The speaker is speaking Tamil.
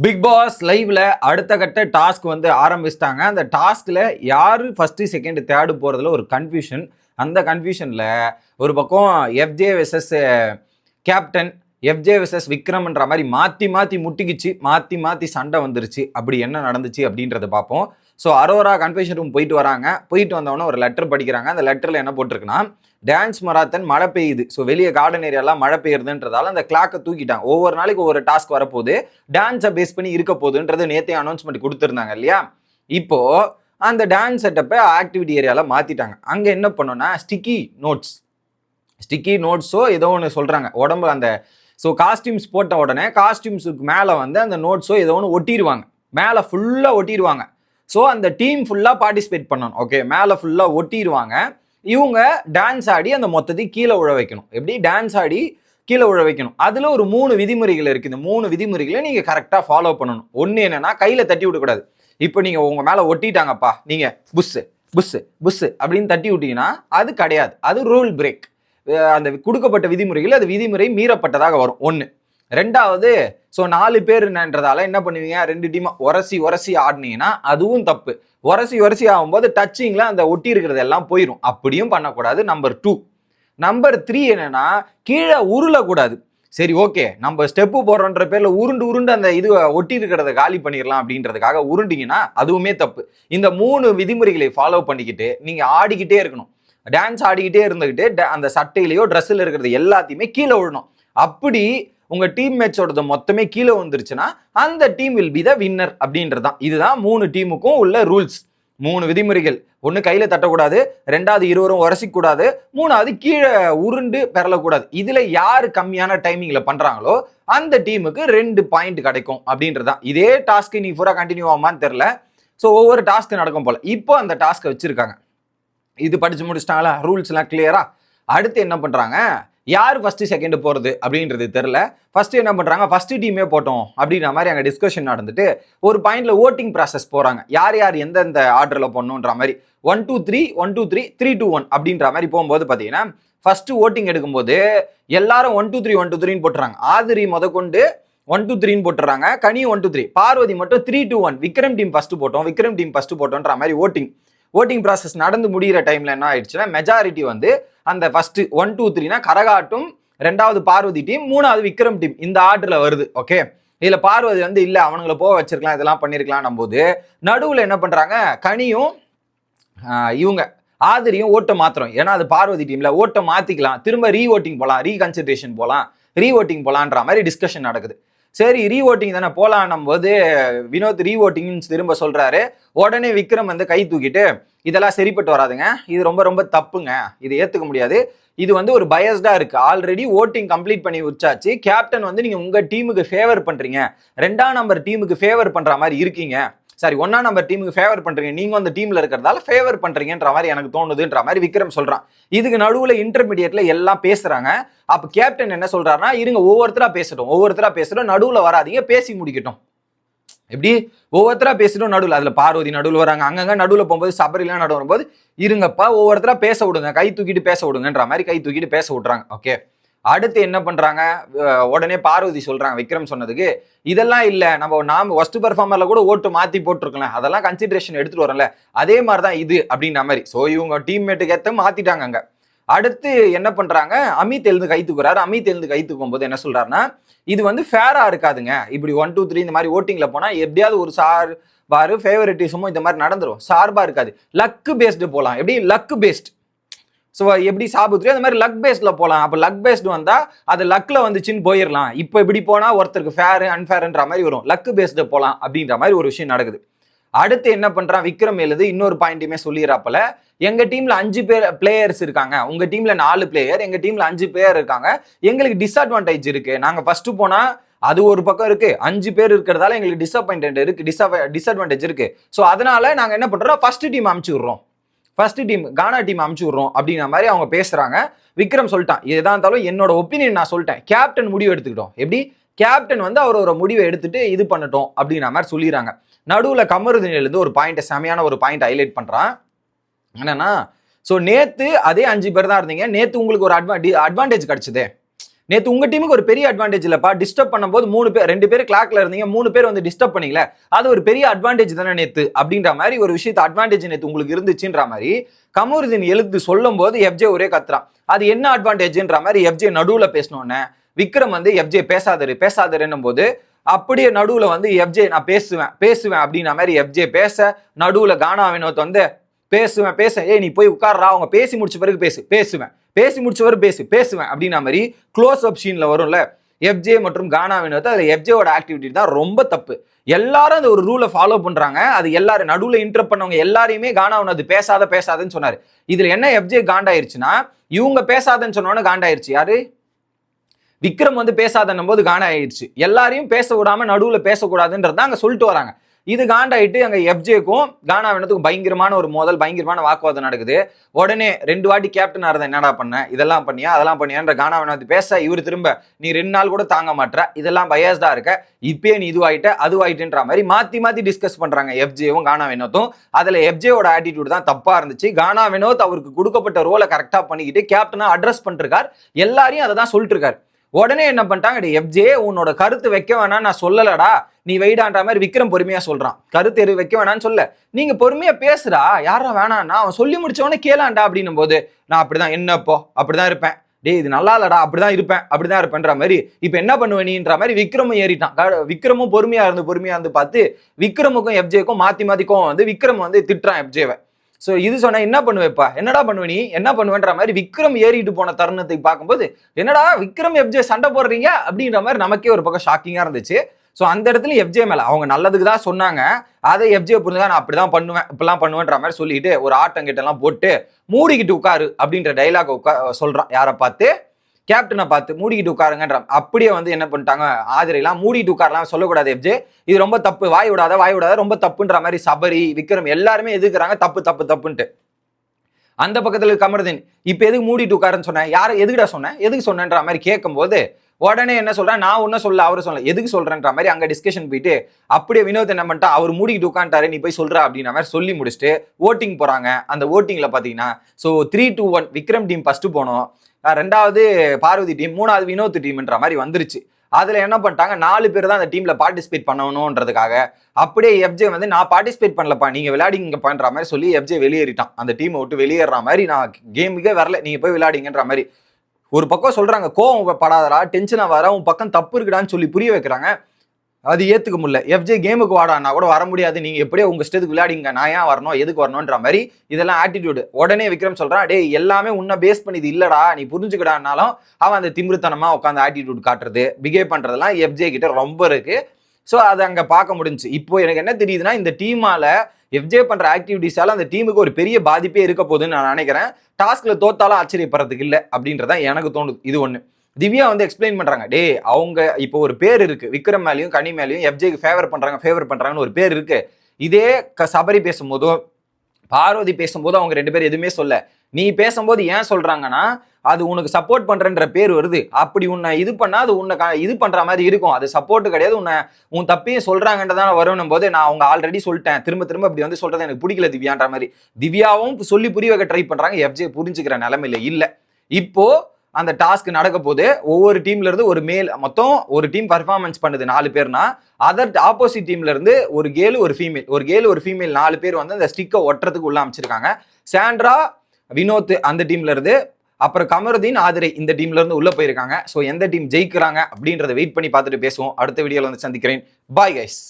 பிக் பாஸ் லைவ்ல அடுத்த கட்ட டாஸ்க் வந்து ஆரம்பிச்சிட்டாங்க. அந்த டாஸ்க்ல யாரு ஃபர்ஸ்ட் செகண்ட் தேர்டு போறதுல ஒரு கன்ஃபியூஷன் அந்த கன்ஃபியூஷன்ல ஒரு பக்கம் எஃப்ஜே வெசஸ் கேப்டன் எஃப்ஜே விக்ரம்ன்ற மாதிரி மாற்றி மாற்றி முட்டிக்கிச்சு மாற்றி மாற்றி சண்டை வந்துருச்சு. அப்படி என்ன நடந்துச்சு அப்படின்றத பார்ப்போம். ஸோ அரோரா கன்ஃபெஷன் ரூம் போயிட்டு வராங்க. போயிட்டு வந்தவொடனே ஒரு லெட்டர் படிக்கிறாங்க. அந்த லெட்டரில் என்ன போட்டிருக்குன்னா டான்ஸ் மராத்தன் மழை பெய்யுது. ஸோ வெளியே கார்டன் ஏரியாலாம் மழை பெய்யுதுன்றதால அந்த கிளாக்கை தூக்கிட்டாங்க. ஒவ்வொரு நாளைக்கு ஒவ்வொரு டாஸ்க் வரப்போகுது. டான்ஸை பேஸ் பண்ணி இருக்க போகுதுன்றது நேற்றே அனௌன்ஸ்மெண்ட் கொடுத்துருந்தாங்க இல்லையா? இப்போது அந்த டான்ஸ் செட்டப்பை ஆக்டிவிட்டி ஏரியாவில் மாற்றிட்டாங்க அங்கே என்ன பண்ணோன்னா ஸ்டிக்கி நோட்ஸ் ஸ்டிக்கி நோட்ஸோ ஏதோ ஒன்று சொல்கிறாங்க உடம்பு அந்த ஸோ காஸ்டியூம்ஸ் போட்ட உடனே காஸ்டியூம்ஸுக்கு மேலே வந்து அந்த நோட்ஸோ ஏதோ ஒன்று ஒட்டிடுவாங்க மேலே ஃபுல்லாக ஒட்டிடுவாங்க ஸோ அந்த டீம் ஃபுல்லாக பார்ட்டிசிபேட் பண்ணணும். ஓகே மேலே ஃபுல்லாக ஒட்டிடுவாங்க இவங்க டான்ஸ் ஆடி அந்த மொத்தத்தையும் கீழே உழ வைக்கணும். எப்படி? டான்ஸ் ஆடி கீழே உழ வைக்கணும். அதில் ஒரு மூணு விதிமுறைகள் இருக்குது. இந்த மூணு விதிமுறைகளை நீங்கள் கரெக்டாக ஃபாலோ பண்ணணும். ஒன்று என்னென்னா கையில் தட்டி விடக்கூடாது இப்போ நீங்கள் உங்கள் மேலே ஒட்டிட்டாங்கப்பா. நீங்கள் புஸ்ஸு புஸ்ஸு புஸ்ஸு அப்படின்னு தட்டி விட்டீங்கன்னா அது கிடையாது. அது ரூல் பிரேக் அந்த கொடுக்கப்பட்ட விதிமுறைகள் அது விதிமுறை மீறப்பட்டதாக வரும். ஒன்று ரெண்டாவது ஸோ நாலு பேருன்றதால என்ன பண்ணுவீங்க? ரெண்டு டீமாக உரசி உரசி ஆடினீங்கன்னா அதுவும் தப்பு. உரசி உரசி ஆகும்போது டச்சிங்கில் அந்த ஒட்டி இருக்கிறது எல்லாம் போயிடும் அப்படியும் பண்ணக்கூடாது. நம்பர் டூ நம்பர் த்ரீ என்னன்னா கீழே உருளக்கூடாது. சரி ஓகே நம்ம ஸ்டெப்பு போடுறோன்ற பேரில் உருண்டு உருண்டு அந்த இது ஒட்டி இருக்கிறத காலி பண்ணிடலாம் அப்படின்றதுக்காக உருண்டிங்கன்னா அதுவுமே தப்பு. இந்த மூணு விதிமுறைகளை ஃபாலோ பண்ணிக்கிட்டு நீங்கள் ஆடிக்கிட்டே இருக்கணும். டான்ஸ் ஆடிக்கிட்டே இருந்துக்கிட்டு அந்த சட்டையிலையோ ட்ரெஸ்ஸில் இருக்கிறது எல்லாத்தையுமே கீழே விழணும். அப்படி உங்கள் டீம் மேட்சோடது மொத்தமே கீழே வந்துருச்சுன்னா அந்த team will be the winner அப்படின்றது தான் இதுதான் மூணு டீமுக்கும் உள்ள ரூல்ஸ் மூணு விதிமுறைகள். ஒன்று கையில் தட்டக்கூடாது ரெண்டாவது இருவரும் உரசிக்கூடாது மூணாவது கீழே உருண்டு பெறலக்கூடாது. இதில் யார் கம்மியான டைமிங்கில் பண்ணுறாங்களோ அந்த டீமுக்கு ரெண்டு பாயிண்ட் கிடைக்கும் அப்படின்றது தான் இதே டாஸ்க்கு நீ பூரா கண்டினியூ ஆகுமான்னு தெரில ஸோ ஒவ்வொரு டாஸ்க்கு நடக்கும் போல். இப்போ அந்த டாஸ்க்கை வச்சுருக்காங்க. இது படித்து முடிச்சிட்டாங்களா? ரூல்ஸ்லாம் கிளியரா அடுத்து என்ன பண்ணுறாங்க யார் ஃபஸ்ட்டு செகண்டு போகிறது அப்படின்றது தெரில ஃபஸ்ட்டு என்ன பண்ணுறாங்க ஃபஸ்ட்டு டீமே போட்டோம் அப்படின்ற மாதிரி அங்கே டிஸ்கஷன் நடந்துட்டு ஒரு பாயிண்டில் ஓட்டிங் ப்ராசஸ் போகிறாங்க யார் யார் எந்தெந்த ஆர்டரில் போடணுன்ற மாதிரி. One two three one two three three two one அப்படின்ற மாதிரி போகும்போது பார்த்தீங்கன்னா ஃபஸ்ட்டு ஓட்டிங் எடுக்கும்போது எல்லாரும் one two three one two த்ரீன்னு போட்டுறாங்க. ஆதிரி முதற்கொண்டு ஒன் டூ த்ரீன்னு போட்டுறாங்க. கனி ஒன் டூ த்ரீ பார்வதி மட்டும் three two one Vikram team first போட்டோம். விக்ரம் டீம் ஃபஸ்ட்டு போட்டோன்ற மாதிரி ஓட்டிங் ஓட்டிங் ப்ராசஸ் நடந்து முடிகிற டைமில் என்ன ஆயிடுச்சுன்னா மெஜாரிட்டி வந்து அந்த ஃபஸ்ட்டு ஒன் டூ த்ரீனா கரகாட்டும் ரெண்டாவது பார்வதி டீம் மூணாவது விக்ரம் டீம் இந்த ஆர்டரில் வருது ஓகே இதில் பார்வதி வந்து இல்லை அவனுங்கள போக வச்சிருக்கலாம் இதெல்லாம் பண்ணியிருக்கலாம் போது நடுவில் என்ன பண்ணுறாங்க கனியும் இவங்க ஆதிரியும் ஓட்டை மாத்திரம் ஏன்னா அது பார்வதி டீமில் ஓட்டை மாற்றிக்கலாம் திரும்ப ரீ ஓட்டிங் போகலாம் ரீகன்சிடரேஷன் போகலாம் ரீ ஓட்டிங் போகலான்ற மாதிரி டிஸ்கஷன் நடக்குது. சரி ரீ ஓட்டிங் தானே போலான்னும் போது வினோத் ரீ ஓட்டிங்னு திரும்ப சொல்றாரு. உடனே விக்ரம் வந்து கை தூக்கிட்டு இதெல்லாம் சரிப்பட்டு வராதுங்க. இது ரொம்ப ரொம்ப தப்புங்க. இது ஏத்துக்க முடியாது. இது வந்து ஒரு பயஸ்டா இருக்கு. ஆல்ரெடி ஓட்டிங் கம்ப்ளீட் பண்ணி வச்சாச்சு கேப்டன் வந்து நீங்க உங்க டீமுக்கு ஃபேவர் பண்றீங்க. ரெண்டாம் நம்பர் டீமுக்கு ஃபேவர் பண்ற மாதிரி இருக்கீங்க. சாரி ஒன்னா நம்பர் டீமுக்கு ஃபேவர் பண்றீங்க. நீங்க அந்த டீம்ல இருக்கிறதால ஃபேவர் பண்றீங்கன்ற மாதிரி எனக்கு தோணுதுன்ற மாதிரி விக்ரம் சொல்றான். இதுக்கு நடுவுல இன்டர்மீடியட்ல எல்லாம் பேசுறாங்க. அப்ப கேப்டன் என்ன சொல்றாருன்னா இருங்க ஒவ்வொருத்தரா பேசட்டும். ஒவ்வொருத்தரா பேசட்டும். நடுவுல வராதீங்க. பேசி முடிக்கட்டும். எப்படி? ஒவ்வொருத்தரா பேசிட்டோம் நடுவில். அதில் பார்வதி நடுவில் வராங்க. அங்கங்க நடுவில் போகும்போது சபரிலாம் நடுவு வரும்போது இருங்கப்பா ஒவ்வொருத்தரா பேச விடுங்க. கை தூக்கிட்டு பேச விடுங்கன்ற மாதிரி கை தூக்கிட்டு பேச விட்றாங்க ஓகே அடுத்து என்ன பண்றாங்க? உடனே பார்வதி சொல்றாங்க விக்ரம் சொன்னதுக்கு. இதெல்லாம் இல்ல நம்ம நாம ஒஸ்ட் பெர்ஃபார்மர்ல கூட ஓட்டு மாத்தி போட்டிருக்கலாம். அதெல்லாம் கன்சிடரேஷன் எடுத்துட்டு வரல அதே மாதிரி தான் இது அப்படின்ற மாதிரி. ஸோ இவங்க டீம்மேட்டுக்கு ஏற்ற மாத்திட்டாங்க அங்க. அடுத்து என்ன பண்றாங்க? அமித் எழுந்து கை தூக்குறாரு. அமித் எழுந்து கை தூக்கும் போது என்ன சொல்றாருன்னா இது வந்து ஃபேரா இருக்காதுங்க. இப்படி ஒன் டூ த்ரீ இந்த மாதிரி ஓட்டிங்ல போனா எப்படியாவது ஒரு சார் பாரு ஃபேவரட்டிசமும் இந்த மாதிரி நடந்துரும். சார்பா இருக்காது. லக்கு பேஸ்டு போகலாம் எப்படி? லக்கு பேஸ்ட் ஸோ எப்படி சாபுத்ரி அந்த மாதிரி லக் பேஸ்டில் போகலாம் அப்போ லக் பேஸ்டு வந்தால் அது லக்கில் வந்துச்சுன்னு போயிடலாம் இப்போ இப்படி போனால் ஒருத்தருக்கு ஃபேர் அன்ஃபேர்ன்ற மாதிரி வரும். லக்கு பேஸ்டு போகலாம் அப்படின்ற மாதிரி ஒரு விஷயம் நடக்குது. அடுத்து என்ன பண்ணுறான் விக்ரம் எழுது இன்னொரு பாயிண்ட்டுமே சொல்லிடுறாப்பல. எங்கள் டீமில் அஞ்சு பேர் பிளேயர்ஸ் இருக்காங்க. உங்கள் டீமில் நாலு பிளேயர் எங்கள் டீமில் அஞ்சு பேர் இருக்காங்க. எங்களுக்கு டிஸ்அட்வான்டேஜ் இருக்குது நாங்கள் ஃபஸ்ட்டு போனால் அது ஒரு பக்கம் இருக்கு. அஞ்சு பேர் இருக்கிறதால எங்களுக்கு டிசப்பாயின்ட் இருக்கு. டிஸ்அட்வான்டேஜ் இருக்கு. ஸோ அதனால நாங்கள் என்ன பண்றோம்? ஃபர்ஸ்ட் டீம் அமுச்சு விடுறோம். ஃபர்ஸ்ட் டீம் கானா டீம் அமுச்சு விடுறோம் அப்படிங்கிற மாதிரி அவங்க பேசுகிறாங்க விக்ரம் சொல்லிட்டான். எதாக இருந்தாலும் என்னோட ஒப்பீனியன் நான் சொல்லிட்டேன். கேப்டன் முடிவு எடுத்துக்கிட்டோம். எப்படி? கேப்டன் வந்து அவர் ஒரு முடிவை எடுத்துட்டு இது பண்ணட்டும் அப்படிங்கிற மாதிரி சொல்லிடுறாங்க. நடுவில் கமருதீன் ஒரு பாயிண்ட் செமையான ஒரு பாயிண்ட் ஹைலைட் பண்ணுறான் என்னன்னா ஸோ நேற்று அதே அஞ்சு பேர் தான் இருந்தீங்க. நேற்று உங்களுக்கு ஒரு அட்வா அட்வான்டேஜ் கிடைச்சதே. நேற்று உங்க டீமுக்கு ஒரு பெரிய அட்வான்டேஜ் இல்லப்பா. டிஸ்டர்ப் பண்ணும்போது மூணு பேர் ரெண்டு பேர் கிளாக்ல இருந்தீங்க மூணு பேர் வந்து டிஸ்டர்ப் பண்ணீங்களே அது ஒரு பெரிய அட்வான்டேஜ் தானே நேத்து அப்படின்ற மாதிரி ஒரு விஷயத்த அட்வான்டேஜ் நேற்று உங்களுக்கு இருந்துச்சுன்ற மாதிரி கமருதீன் எழுத்து சொல்லும் போது எஃப்ஜே ஒரே கத்துறான். அது என்ன அட்வான்டேஜ்ன்ற மாதிரி எஃப்ஜே நடுவில் பேசினோன்னே விக்ரம் வந்து எஃப்ஜே பேசாதரு பேசாதருன்னும் போது அப்படியே நடுவில் வந்து எஃப்ஜே நான் பேசுவேன் பேசுவேன் அப்படின்ற மாதிரி எஃப்ஜே பேச நடுவில் கானா வினோத் வந்து பேசுவேன் பேச ஏய் நீ போய் உட்கார்றா அவங்க பேசி முடிச்ச பிறகு பேசு. பேசுவேன். பேசி முடிச்ச பிறகு பேசு. பேசுவேன் அப்படின்னா மாதிரி க்ளோஸ் அப் சீன்ல வரும்ல எஃப்ஜே மற்றும் கானா வினோத் அதில் எஃப்ஜேவோட ஆக்டிவிட்டி தான் ரொம்ப தப்பு. எல்லாரும் அந்த ஒரு ரூலை ஃபாலோ பண்ணுறாங்க அது எல்லாரும் நடுவில் இன்டர் பண்ணவங்க எல்லாரையுமே கானா வினோத் பேசாத பேசாதன்னு சொன்னார். இதில் என்ன எஃப்ஜே காண்டாயிருச்சுன்னா இவங்க பேசாதன்னு சொன்னோன்னு காண்டாயிருச்சு. யாரு? விக்ரம் வந்து பேசாதன்னும் போது காண்டா ஆயிடுச்சு எல்லாரையும் பேச விடாமல் நடுவில் பேசக்கூடாதுன்றது அங்க சொல்லிட்டு வராங்க. இது காண்டாயிட்டு அங்கே எஃப்ஜேக்கும் கானா வேணத்துக்கும் பயங்கரமான ஒரு மோதல் பயங்கரமான வாக்குவாதம் நடக்குது. உடனே ரெண்டு வாட்டி கேப்டன் ஆறத என்னடா பண்ண? இதெல்லாம் பண்ணியா? அதெல்லாம் பண்ணியான்ற கானா வேணாத்து பேச இவர் திரும்ப நீ ரெண்டு நாள் கூட தாங்க மாட்டேற இதெல்லாம் பயஸ்டா இருக்க. இப்பயே நீ இதுவாயிட்ட அதுவாயிட்டுன்ற மாதிரி மாத்தி மாத்தி டிஸ்கஸ் பண்றாங்க எஃப்ஜேவும் கானா வினோத்தும் அதுல எஃப்ஜேவோட ஆட்டிடியூட் தான் தப்பா இருந்துச்சு. கானா வினோத் அவருக்கு கொடுக்கப்பட்ட ரோலை கரெக்டா பண்ணிக்கிட்டு கேப்டனா அட்ரஸ் பண்ணிருக்கார். எல்லாரையும் அதை தான் சொல்லிட்டு இருக்காரு. உடனே என்ன பண்ணிட்டாங்க எஃப்ஜே உன்னோட கருத்து வைக்க வேணாம் நான் சொல்லலடா. நீ வெயிடான்ற மாதிரி விக்ரம் பொறுமையா சொல்றான். கருத்து எரு வைக்க வேணாம்னு சொல்ல. நீங்க பொறுமையா பேசுடா. யாரா வேணாம்னா அவன் சொல்லி முடிச்சவனே கேளாண்டா அப்படின்னும் போது நான் அப்படிதான் என்னப்போ அப்படிதான் இருப்பேன். டேய் இது நல்லா இல்லடா அப்படிதான் இருப்பேன். அப்படிதான் இருப்பேன்ற மாதிரி இப்ப என்ன பண்ணுவ நீன்ற மாதிரி விக்ரமும் ஏறிட்டான். விக்ரமும் பொறுமையா இருந்து பொறுமையா இருந்து பார்த்து விக்ரமுக்கும் எஃப்ஜேக்கும் மாத்தி மாத்திக்கும் வந்து விக்ரம் வந்து திட்டுறான் எஃப்ஜேவை ஸோ இது சொன்னால் என்ன பண்ணுவேப்பா? என்னடா பண்ணுவ நீ? என்ன பண்ணுவேன்ற மாதிரி விக்ரம் ஏறிட்டு போன தருணத்தை பார்க்கும்போது என்னடா விக்ரம் எஃப்ஜே சண்டை போடுறீங்க? அப்படின்ற மாதிரி நமக்கே ஒரு பக்கம் ஷாக்கிங்காக இருந்துச்சு. ஸோ அந்த இடத்துல எஃப்ஜே மேலே அவங்க நல்லதுக்கு தான் சொன்னாங்க. அதை எஃப்ஜே புரிஞ்சுதான் நான் அப்படிதான் பண்ணுவேன் இப்படிலாம் பண்ணுவேன்ற மாதிரி சொல்லிட்டு ஒரு ஆட்டங்கிட்டலாம் போட்டு மூடிக்கிட்டு உட்காரு அப்படின்ற டைலாக் உட்கா சொல்கிறான் யாரை பார்த்து? கேப்டனை பார்த்து மூடிக்கிட்டு உட்காருங்கன்ற அப்படியே வந்து என்ன பண்ணிட்டாங்க? ஆதிரைலாம் மூடிட்டு உட்காரலாம் சொல்லக்கூடாது எஃப்ஜே. இது ரொம்ப தப்பு. வாய் விடாத வாய் விடாத ரொம்ப தப்புன்ற மாதிரி சபரி விக்ரம் எல்லாருமே எதுக்குறாங்க தப்பு தப்பு தப்புன்ட்டு. அந்த பக்கத்தில் கமருதீன் இப்போ எதுக்கு மூடிட்டு உட்காருன்னு சொன்னேன்? யார் எதுக்குடா சொன்னேன்? எதுக்கு சொன்னேன்ற மாதிரி கேட்கும்போது உடனே என்ன சொல்றேன் நான் ஒன்னும் சொல்ல அவரு சொல்ல எதுக்கு சொல்றேன்ற மாதிரி அங்க டிஸ்கஷன் போயிட்டு அப்படியே வினோத் என்ன பண்ணிட்டா அவர் மூடிக்கிட்டு உட்காந்துட்டாரு நீ போய் சொல்ற அப்படின்ற மாதிரி சொல்லி முடிச்சுட்டு ஓட்டிங் போறாங்க. அந்த ஓட்டிங்ல பாத்தீங்கன்னா so three two one Vikram team first போனோம். ரெண்டாவது பார்வதி டீம் மூணாவது வினோத் டீம்ன்ற மாதிரி வந்துருச்சு. அதுல என்ன பண்ணிட்டாங்க நாலு பேர் தான் அந்த டீம்ல பார்ட்டிசிபேட் பண்ணணுன்றதுக்காக அப்படியே எஃப்ஜே வந்து நான் பார்ட்டிசிபேட் பண்ணலப்பா நீங்க விளையாடிங்க பண்ற மாதிரி சொல்லி எஃப்ஜே வெளியேறிட்டான். அந்த டீமை விட்டு வெளியேற மாதிரி நான் கேமுக்கே வரல நீங்க போய் விளையாடிங்கன்ற மாதிரி. ஒரு பக்கம் சொல்றாங்க கோவம் படாதடா டென்ஷனா வர உன் பக்கம் தப்பு இருக்குடான்னு சொல்லி புரிய வைக்கிறாங்க. அது ஏத்துக்க முடியல. எஃப்ஜே கேமுக்கு வாடான்னா கூட வர முடியாது. நீங்க எப்படியோ உங்க இஷ்டத்துக்கு விளையாடிங்க. நான் ஏன் வரணும்? எதுக்கு வரணும்ன்ற மாதிரி இதெல்லாம் ஆட்டிடியூடு உடனே விக்ரம் சொல்றான் டேய் எல்லாமே உன்னை பேஸ் பண்ணி இது இல்லடா. நீ புரிஞ்சுக்கிடானாலும் அவன் அந்த திமிருத்தனமா உட்காந்து ஆட்டிடியூட் காட்டுறது பிகேவ் பண்றதெல்லாம் எஃப்ஜே கிட்ட ரொம்ப இருக்கு. ஸோ அதை அங்கே பார்க்க முடிஞ்சுச்சு. இப்போ எனக்கு என்ன தெரியுதுன்னா இந்த டீமால எஃப்ஜே பண்ற ஆக்டிவிட்டிஸால அந்த டீமுக்கு ஒரு பெரிய பாதிப்பே இருக்க போகுதுன்னு நான் நினைக்கிறேன். டாஸ்க்ல தோத்தாலும் ஆச்சரியப்படுறதுக்கு இல்லை அப்படின்றதான் எனக்கு தோணுது. இது ஒன்று திவ்யா வந்து எக்ஸ்பிளைன் பண்ணுறாங்க டேய் அவங்க இப்போ ஒரு பேர் இருக்குது விக்ரம் மேலேயும் கனி மேலேயும் எஃப்ஜேக்கு ஃபேவர் பண்ணுறாங்க ஃபேவர் பண்ணுறாங்கன்னு ஒரு பேர் இருக்குது இதே க- சபரி பேசும்போதோ பார்வதி பேசும்போது அவங்க ரெண்டு பேரும் எதுவுமே சொல்ல. நீ பேசும்போது ஏன் சொல்றாங்கன்னா அது உனக்கு சப்போர்ட் பண்றன்ற பேர் வருது. அப்படி உன்னை இது பண்ணா அது உன்னை க- இது பண்ற மாதிரி இருக்கும். அது சப்போர்ட் கிடையாது. உன்னை உன் தப்பையும் சொல்றாங்கன்றதான வரணும் போது நான் அவங்க ஆல்ரெடி சொல்லிட்டேன். திரும்ப திரும்ப இப்படி வந்து சொல்றது எனக்கு பிடிக்கல திவ்யான்ற மாதிரி. திவ்யாவும் சொல்லி புரிய வைக்க ட்ரை பண்றாங்க. எஃப்ஜே புரிஞ்சுக்கிற நிலைமையில இல்ல. இப்போ அந்த டாஸ்க் நடக்க போது ஒவ்வொரு டீம்ல இருந்து ஒரு மேல் மொத்தம் ஒரு டீம் பர்ஃபார்மன்ஸ் பண்ணுது நாலு பேர்னா அதர் ஆப்போசிட் டீம்ல இருந்து ஒரு கேலு ஒரு ஃபீமேல் ஒரு கேலு ஒரு ஃபீமேல் நாலு பேர் வந்து அந்த ஸ்டிக்கை ஒட்டுறதுக்கு உள்ள அமைச்சிருக்காங்க. சாண்ட்ரா வினோத் அந்த டீம்ல இருந்து அப்புறம் கமருதீன் ஆதிரை இந்த டீம்ல இருந்து உள்ள போயிருக்காங்க. ஸோ எந்த டீம் ஜெயிக்கிறாங்க அப்படின்றத வெயிட் பண்ணி பார்த்துட்டு பேசுவோம். அடுத்த வீடியோல வந்து சந்திக்கிறேன். Bye guys